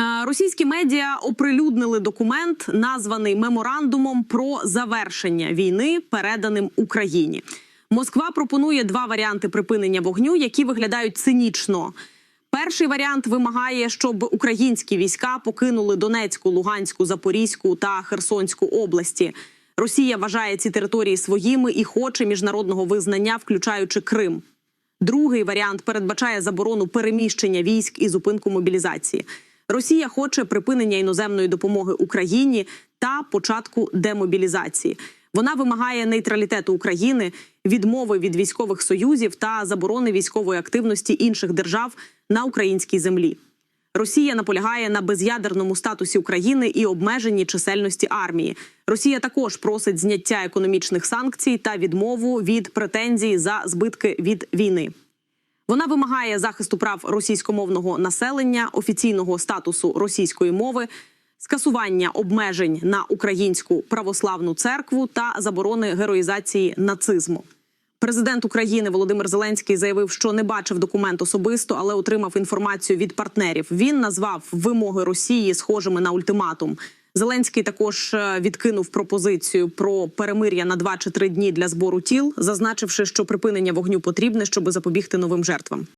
Е, Російські медіа оприлюднили документ, названий меморандумом про завершення війни, переданим Україні. Москва пропонує два варіанти припинення вогню, які виглядають цинічно. Перший варіант вимагає, щоб українські війська покинули Донецьку, Луганську, Запорізьку та Херсонську області. Росія вважає ці території своїми і хоче міжнародного визнання, включаючи Крим. Другий варіант передбачає заборону переміщення військ і зупинку мобілізації. Росія хоче припинення іноземної допомоги Україні та початку демобілізації. Вона вимагає нейтралітету України, відмови від військових союзів та заборони військової активності інших держав на українській землі. Росія наполягає на без'ядерному статусі України і обмеженні чисельності армії. Росія також просить зняття економічних санкцій та відмову від претензій за збитки від війни. Вона вимагає захисту прав російськомовного населення, офіційного статусу російської мови, скасування обмежень на українську православну церкву та заборони героїзації нацизму. Президент України Володимир Зеленський заявив, що не бачив документ особисто, але отримав інформацію від партнерів. Він назвав вимоги Росії схожими на ультиматум. Зеленський також е, відкинув пропозицію про перемир'я на 2 чи 3 дні для збору тіл, зазначивши, що припинення вогню потрібне, щоб запобігти новим жертвам.